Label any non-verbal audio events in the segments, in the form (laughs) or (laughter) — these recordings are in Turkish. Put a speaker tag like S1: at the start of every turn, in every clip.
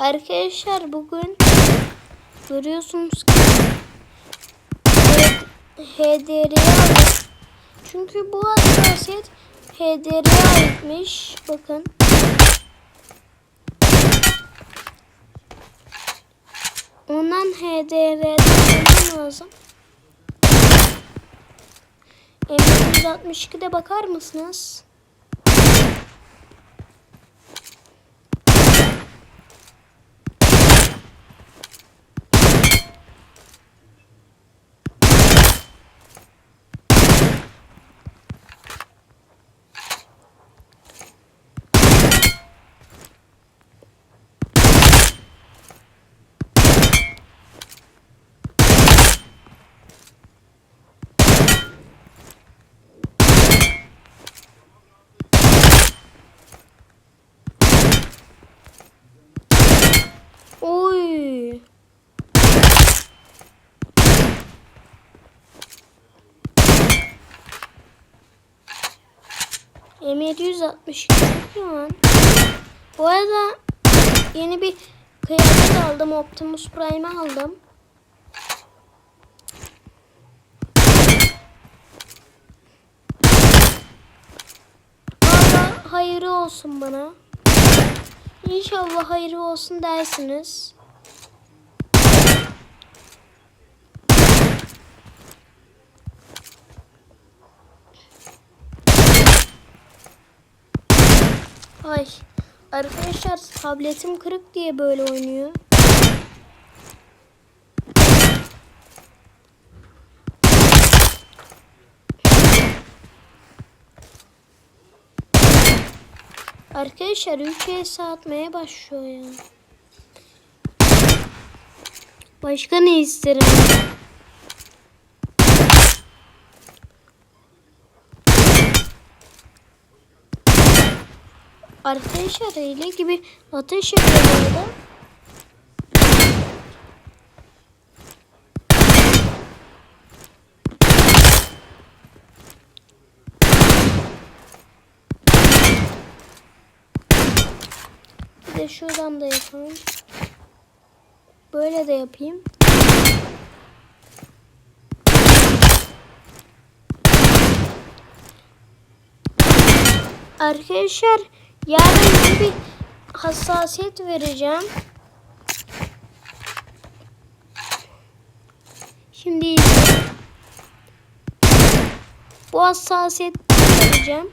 S1: Arkadaşlar bugün görüyorsunuz ki HDR'ye. Çünkü bu hassasiyet HDR'ye aitmiş. Bakın. Ondan HDR'den lazım. M162'de bakar mısınız? M762 çok lan. Bu arada yeni bir kıyafet aldım. Optimus Prime aldım. Valla hayırlı olsun bana. İnşallah hayırlı olsun dersiniz. Ay arkadaşlar tabletim kırık diye böyle oynuyor. Arkadaşlar 3 ES atmaya başlıyor ya. Başka ne isterim? Arkadaşlar öyle gibi ateş yapıyor burada. Bir de şuradan da yapalım. Böyle de yapayım. Arkadaşlar yarın bir hassasiyet vereceğim. Şimdi bu hassasiyet vereceğim.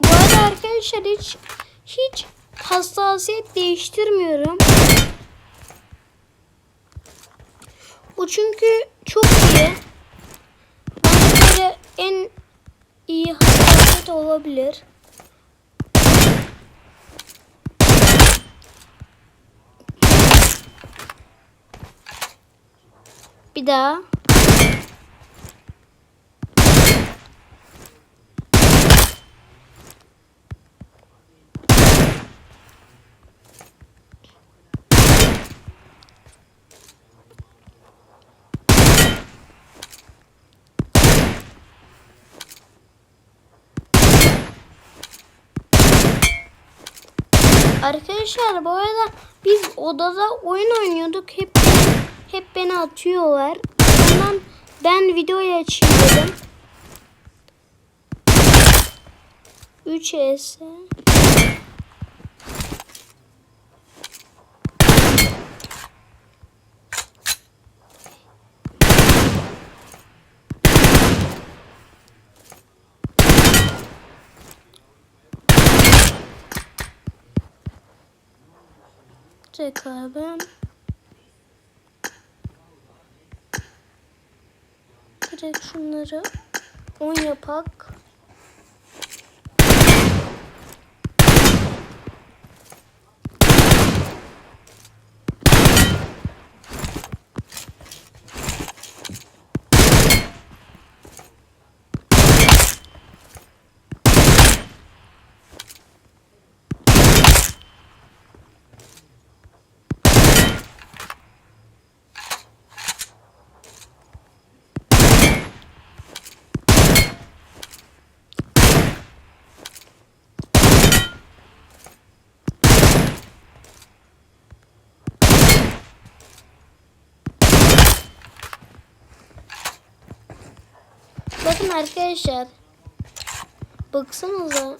S1: Bu arada arkadaşlar hiç hiç hassasiyet değiştirmiyorum. Bu çünkü çok iyi. Bana göre en iyi hassasiyet olabilir. Bir daha. Arkadaşlar bu arada biz odada oyun oynuyorduk. Hep hep beni atıyorlar. Ondan ben videoyu açayım dedim. 3 S. Ben. Direkt şunları 10 yapak. Bakın arkadaşlar. Baksanıza.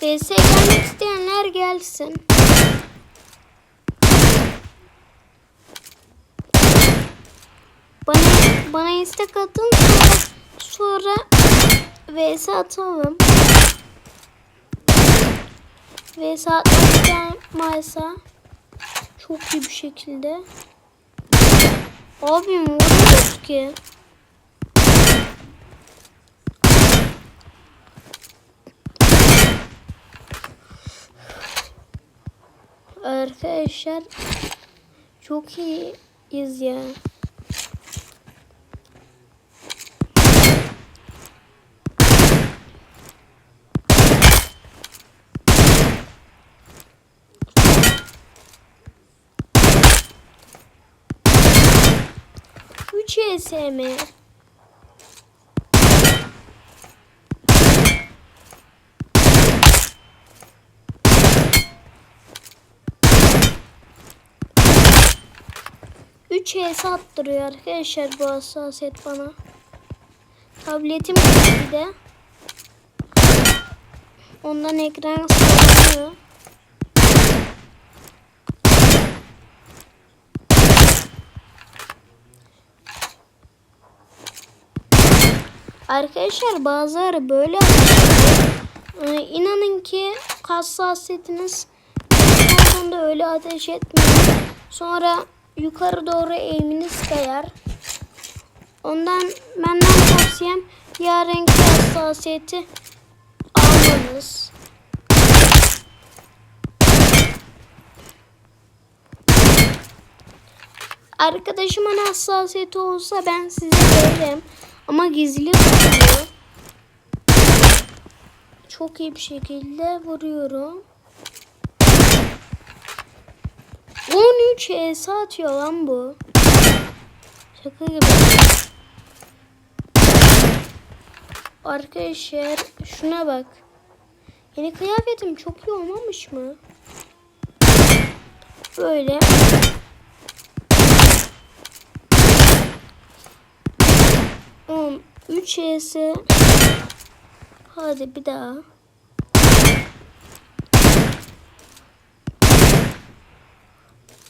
S1: DS gelmek isteyenler gelsin. Bana istek atın sonra, sonra VS atalım. VS atmaktanmaysa çok iyi bir şekilde. Abim vuruyoruz ki. Arkadaşlar çok iyiyiz ya. ESM. Üç ES attırıyor arkadaşlar bu hassasiyet bana. Tabletim de. Ondan ekran sallanıyor. Arkadaşlar bazıları böyle ee, inanın ki hassasiyetiniz olduğunda öyle ateş etmeyin. Sonra yukarı doğru eğiminiz kayar. Ondan benden tavsiyem yarınki hassasiyeti almanız. Arkadaşımın hassasiyeti olsa ben size veririm. Ama gizli tutuyor. Çok iyi bir şekilde vuruyorum. 13 ES atıyor lan bu. Şaka gibi. Arkadaşlar şuna bak. Yeni kıyafetim çok iyi olmamış mı? Böyle. 3 ES. Hadi bir daha.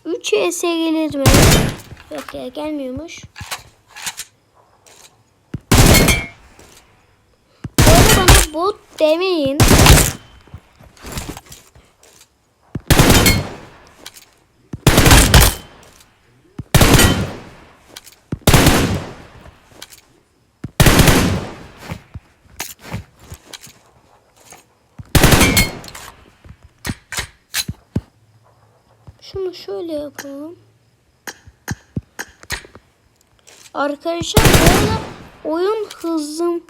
S1: Üç ES gelir mi? Yok ya gelmiyormuş. Bu arada bana bot demeyin. Şunu şöyle yapalım. Arkadaşlar arada oyun hızım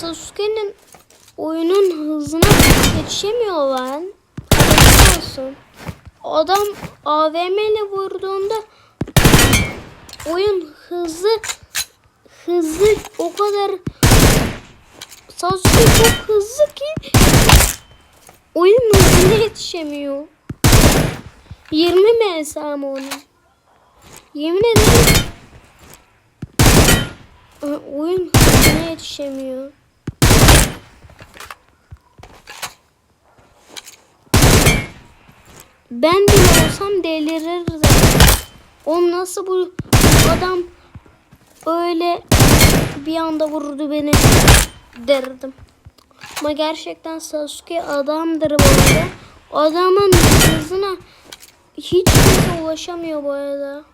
S1: Sasuke'nin oyunun hızına yetişemiyor lan. Haberin olsun. Adam AVM ile vurduğunda oyun hızı hızlı o kadar Sasuke çok hızlı ki oyun hızına yetişemiyor. 20 MS ama onun. Yemin ederim oyun hızına yetişemiyor. Ben bile olsam delirirdim. O nasıl bu adam öyle bir anda vurdu beni derdim. Ama gerçekten Sasuke adamdır bu arada. Adamın hızına hiç kimse ulaşamıyor bu arada.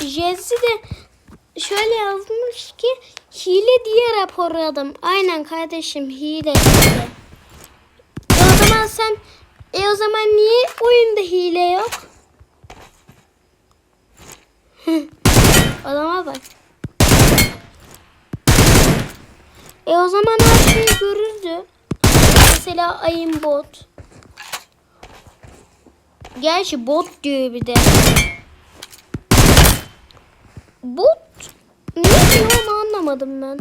S1: Jesse de şöyle yazmış ki hile diye raporladım. Aynen kardeşim hile. hile. E o zaman sen e o zaman niye oyunda hile yok? (laughs) Adama bak. E o zaman her şeyi görürdü. Mesela ayın bot. Gerçi bot diyor bir de. Bot ne diyor onu anlamadım ben.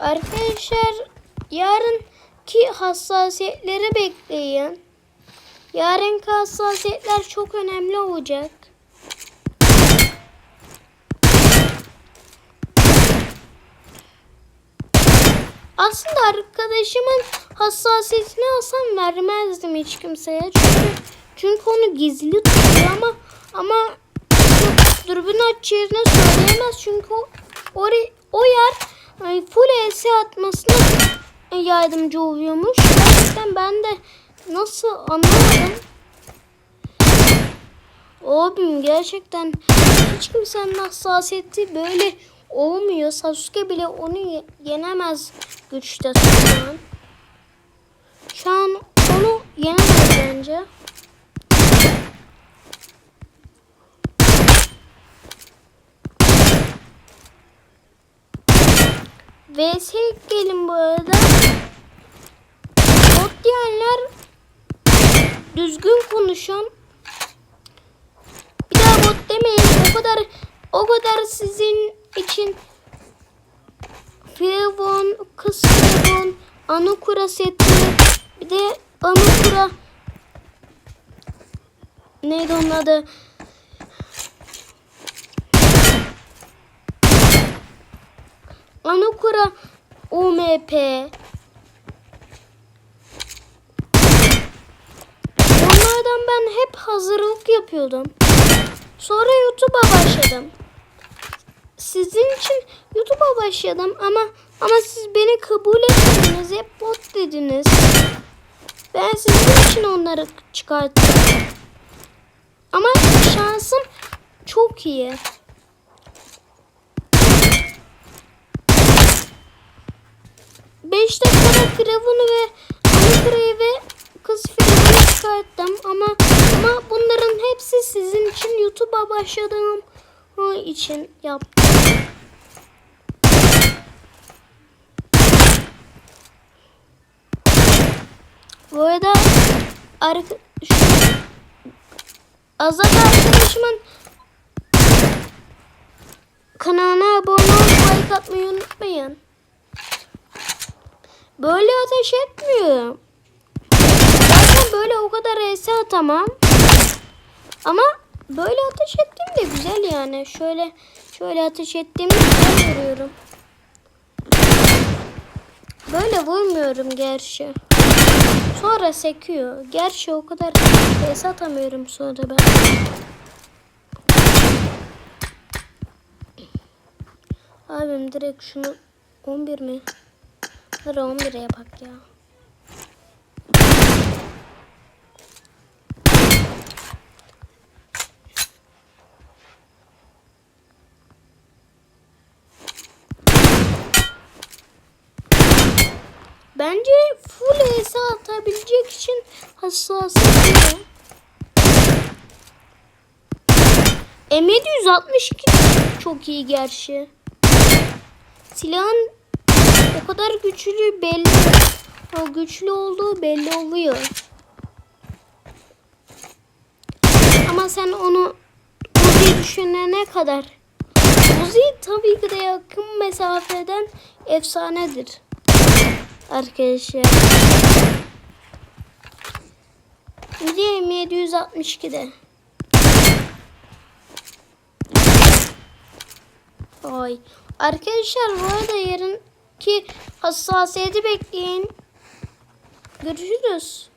S1: Arkadaşlar yarınki hassasiyetleri bekleyin. Yarınki hassasiyetler çok önemli olacak. Aslında arkadaşımın hassasiyetini alsam vermezdim hiç kimseye. Çünkü, çünkü onu gizli tutuyor ama ama dürbün aç yerine söyleyemez. Çünkü o, o, o yer full ES atmasına yardımcı oluyormuş. Gerçekten ben de nasıl anlamadım. Abim gerçekten hiç kimsenin hassasiyeti böyle olmuyor. Sasuke bile onu ye- yenemez güçte şu an. Şu an onu yenemez bence. VS gelin bu arada. Bot diyenler düzgün konuşun. Bir daha bot demeyin. O kadar o kadar sizin için Firavun, kız Firavun, Anukura seti, bir de Anukura neydi onun adı? Anukura UMP Onlardan ben hep hazırlık yapıyordum. Sonra YouTube'a başladım. Sizin için YouTube'a başladım ama ama siz beni kabul etmediniz. Hep bot dediniz. Ben sizin için onları çıkarttım. Ama şansım çok iyi. Beş dakikada Firavun'u ve Anakura'yı ve kız Firavun'u çıkarttım ama ama bunların hepsi sizin için YouTube'a başladığım için yaptım. Bu arada arka, şu, Azat arkadaşımın kanalına abone olup like atmayı unutmayın. Böyle ateş etmiyor. Zaten böyle o kadar ES atamam. Ama böyle ateş ettiğimde güzel yani. Şöyle şöyle ateş ettiğimde güzel vuruyorum. Böyle vurmuyorum gerçi. Sonra sekiyor. Gerçi o kadar ES atamıyorum sonra ben. Abim direkt şunu 11 mi? Hadi 11'e yapak ya. Bence full ES atabilecek için hassasiyeti. M762 çok iyi gerçi. Silahın o kadar güçlü belli. O güçlü olduğu belli oluyor. Ama sen onu Uzi düşünene kadar Uzi tabii ki de yakın mesafeden efsanedir. Arkadaşlar. Uzi M762'de. Ay. Arkadaşlar bu arada yarınki hassasiyeti bekleyin. Görüşürüz.